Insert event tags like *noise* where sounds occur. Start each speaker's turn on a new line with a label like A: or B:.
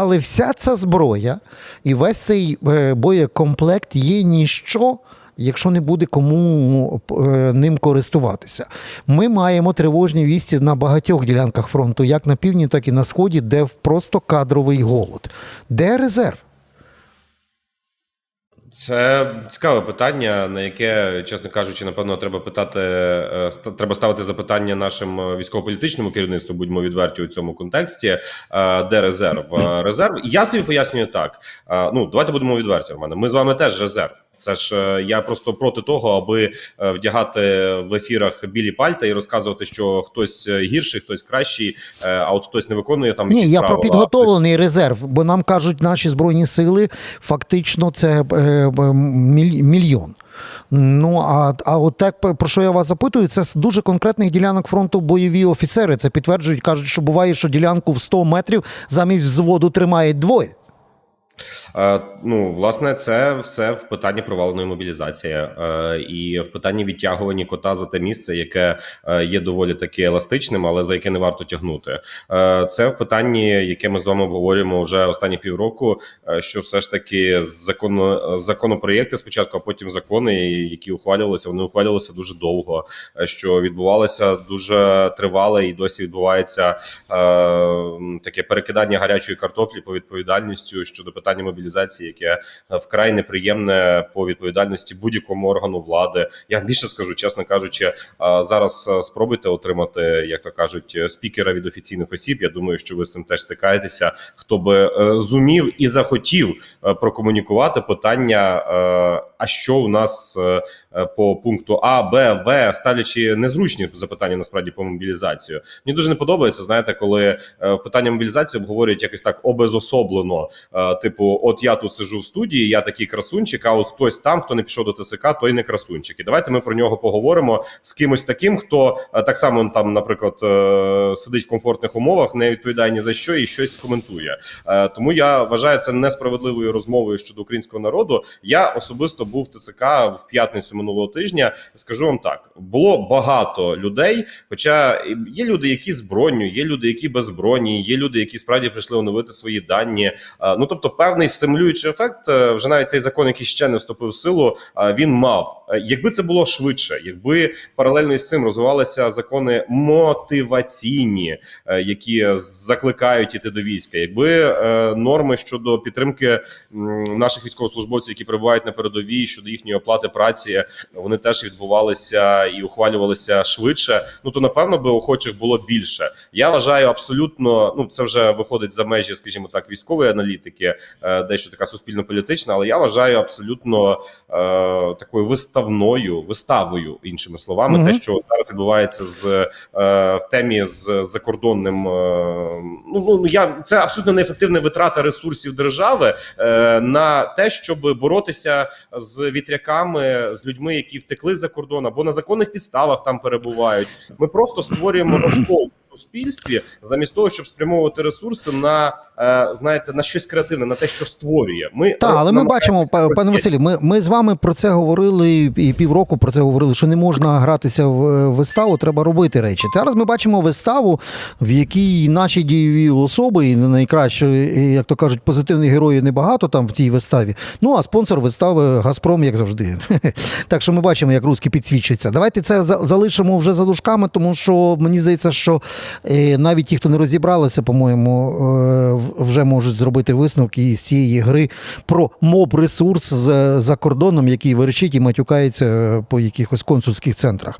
A: Але вся ця зброя і весь цей е, боєкомплект є ніщо. Якщо не буде кому е, ним користуватися, ми маємо тривожні вісті на багатьох ділянках фронту, як на півдні, так і на сході, де просто кадровий голод. Де резерв?
B: Це цікаве питання, на яке, чесно кажучи, напевно, треба питати, е, треба ставити запитання нашим е, військово-політичному керівництву, будьмо відверті у цьому контексті. Е, Де резерв? Резерв. Я собі пояснюю так. Ну, давайте будемо відверті. Романе. ми з вами теж резерв. Це ж е, я просто проти того, аби е, вдягати в ефірах білі пальта і розказувати, що хтось е, гірший, хтось кращий, а от хтось не виконує там
A: Ні, я про підготовлений резерв, бо нам кажуть, наші збройні сили фактично це міль- мільйон. Ну а, а от так про що я вас запитую, це з дуже конкретних ділянок фронту бойові офіцери. Це підтверджують, кажуть, що буває, що ділянку в 100 метрів замість взводу тримають двоє.
B: Е, Ну, власне, це все в питанні проваленої мобілізації е, і в питанні відтягування кота за те місце, яке е, є доволі таки еластичним, але за яке не варто тягнути. Це в питанні, яке ми з вами обговорюємо вже останні півроку. Що все ж таки законо, законопроєкти спочатку, а потім закони, які ухвалювалися, вони ухвалювалися дуже довго. Що відбувалося дуже тривале і досі відбувається таке перекидання гарячої картоплі по відповідальністю щодо питання мобілізації, яке е, вкрай неприємне по відповідальності будь-якому органу влади. Я більше скажу, чесно кажучи, е, зараз е, спробуйте отримати, як то кажуть, спікера від офіційних осіб. Я думаю, що ви з цим теж стикаєтеся. Хто би зумів і захотів прокомунікувати питання, а що у нас е, е, по пункту А, Б, В, ставлячи незручні запитання насправді по мобілізацію. Мені дуже не подобається. Знаєте, коли е, питання мобілізації обговорюють якось так обезособлено. Типу, от я тут сижу в студії, я такий красунчик, а от хтось там, хто не пішов до ТСК, той не красунчик. І давайте ми про нього поговоримо з кимось таким, хто так само там, наприклад, сидить в комфортних умовах, не відповідає ні за що і щось коментує. Тому я вважаю це несправедливою розмовою щодо українського народу. Я особисто був ТЦК в п'ятницю минулого тижня. Скажу вам так: було багато людей. Хоча є люди, які з броню, є люди, які без броні, є люди, які справді прийшли оновити свої дані. Ну тобто, певний стимулюючий ефект, е, вже навіть цей закон, який ще не вступив в силу, е, він мав. Е, Якби це було швидше, якби паралельно із цим розвивалися закони мотиваційні, які закликають іти до війська, якби норми щодо підтримки наших військовослужбовців, які перебувають на передовій щодо їхньої оплати праці, вони теж відбувалися і ухвалювалися швидше. Ну то напевно би охочих було більше. Я вважаю абсолютно. Ну це вже виходить за межі, скажімо так, військової аналітики, е, дещо така суспільно-політична, але я вважаю абсолютно е, такою виставною виставою, іншими словами,
A: Мгм.
B: те, що зараз відбувається з е, в темі з закордонним. е, ну ну я це абсолютно неефективна витрата ресурсів держави е, на те, щоб боротися з вітряками, з людьми, які втекли за кордон або на законних підставах там перебувають. Ми просто створюємо розкол суспільстві замість того, щоб спрямовувати ресурси на е, знаєте на щось креативне, на те, що створює. Ми
A: Так, але ми бачимо, пане. Василі, ми, ми з вами про це говорили і півроку про це говорили, що не можна гратися в е, виставу, треба робити речі. Зараз ми бачимо виставу, в якій наші дієві особи, і найкраще, як то кажуть, позитивних героїв небагато там в цій виставі. Ну а спонсор вистави Газпром, як завжди. *laughs* Так що ми бачимо, як русські підсвічуються. Давайте це за- залишимо вже за дужками, тому що мені здається, що е, навіть ті, хто не розібралися, по-моєму, е, вже можуть зробити висновки із цієї гри про моб-ресурс за кордоном, який верчить і матюкається е, по якихось консульських центрах.